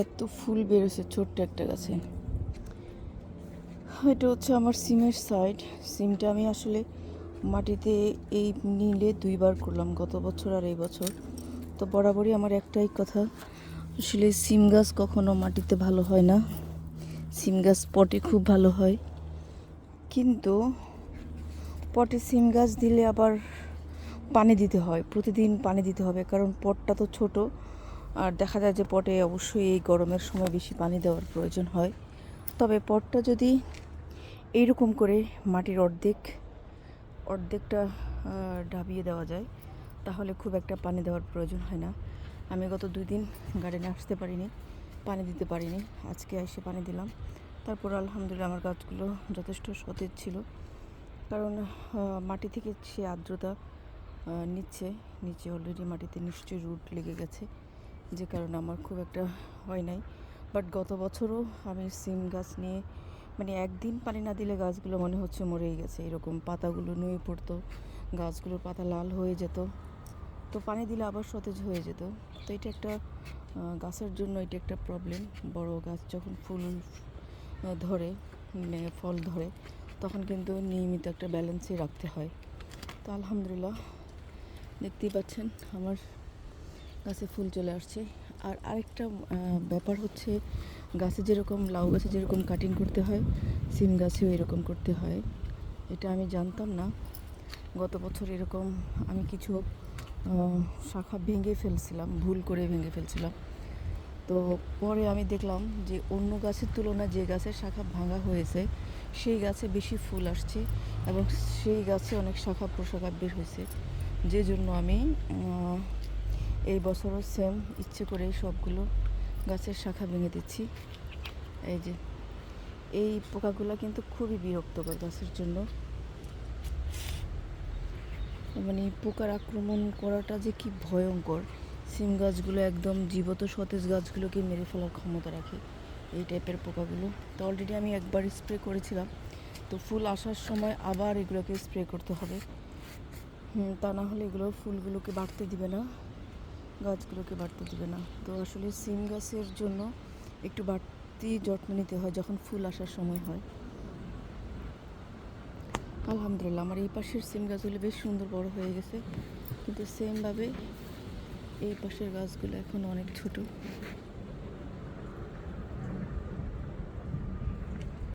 এত ফুল বেরোছে ছোট্ট একটা গাছে। এটা হচ্ছে আমার সিমের সাইড সিমটা আমি আসলে মাটিতে এই নিলে দুইবার করলাম গত বছর আর এই বছর। তো বরাবরই আমার একটাই কথা, আসলে সিম গাছ কখনো মাটিতে ভালো হয় না। সিম গাছ পটে খুব ভালো হয়। কিন্তু পটে সিম গাছ দিলে আবার পানি দিতে হয়, প্রতিদিন পানি দিতে হবে, কারণ পটটা তো ছোট। আর দেখা যায় যে পটে অবশ্যই এই গরমের সময় বেশি পানি দেওয়ার প্রয়োজন হয়। তবে পটটা যদি এইরকম করে মাটির অর্ধেক, অর্ধেকটা ডাবিয়ে দেওয়া যায়, তাহলে খুব একটা পানি দেওয়ার প্রয়োজন হয় না। আমি গত দুই দিন গার্ডেনে আসতে পারিনি, পানি দিতে পারিনি, আজকে এসে পানি দিলাম। তারপর আলহামদুলিল্লাহ আমার গাছগুলো যথেষ্ট সতেজ ছিল। কারণ মাটি থেকে সে আর্দ্রতা নিচ্ছে, নিচে অলরেডি মাটিতে নিশ্চয়ই রুট লেগে গেছে। যে কারণে আমার খুব একটা হয় নাই। বাট গত বছরও আমি সিম গাছ নিয়ে মানে একদিন পানি না দিলে গাছগুলো মনে হচ্ছে মরেই গেছে। এরকম পাতাগুলো নুয়ে পড়তো, গাছগুলোর পাতা লাল হয়ে যেত। তো পানি দিলে আবার সতেজ হয়ে যেত। তো এটা একটা গাছের জন্য এটা একটা প্রবলেম বড় গাছ যখন ফুল ধরে মানে ফল ধরে, তখন কিন্তু নিয়মিত একটা ব্যালেন্সে রাখতে হয়। তো আলহামদুলিল্লাহ, দেখতেই পাচ্ছেন, আমার গাছে ফুল চলে আসছে। আর আরেকটা ব্যাপার হচ্ছে, গাছে যেরকম লাউ গাছে যেরকম কাটিং করতে হয়, সিম গাছেও এরকম করতে হয়। এটা আমি জানতাম না। গত বছর এরকম আমি কিছু শাখা ভেঙে ফেলছিলাম, ভুল করে ভেঙে ফেলছিলাম। তো পরে আমি দেখলাম যে অন্য গাছের তুলনায় যে গাছের শাখা ভাঙা হয়েছে, সেই গাছে বেশি ফুল আসছে এবং সেই গাছে অনেক শাখা প্রশাখা বের হয়েছে। যে জন্য আমি এই বছরও সেম ইচ্ছে করে সবগুলো গাছের শাখা ভেঙে দিচ্ছি। এই যে, এই পোকাগুলো কিন্তু খুবই বিরক্তকর গাছের জন্য। মানে পোকার আক্রমণ করাটা যে কি ভয়ঙ্কর। সিম গাছগুলো একদম জীবত সতেজ গাছগুলোকে মেরে ফেলার ক্ষমতা রাখে এই টাইপের পোকাগুলো। তো অলরেডি আমি একবার স্প্রে করেছিলাম। তো ফুল আসার সময় আবার এগুলোকে স্প্রে করতে হবে। তা না হলে এগুলো ফুলগুলোকে বাড়তে দিবে না। গাছগুলোকে বাড়তে দেবে না। তো আসলে সিম গাছের জন্য একটু বাড়তি যত্ন নিতে হয় যখন ফুল আসার সময় হয়। আলহামদুলিল্লাহ, আমার এই পাশের সিম গাছগুলো বেশ সুন্দর বড় হয়ে গেছে। কিন্তু সেমভাবে এই পাশের গাছগুলো এখন অনেক ছোট।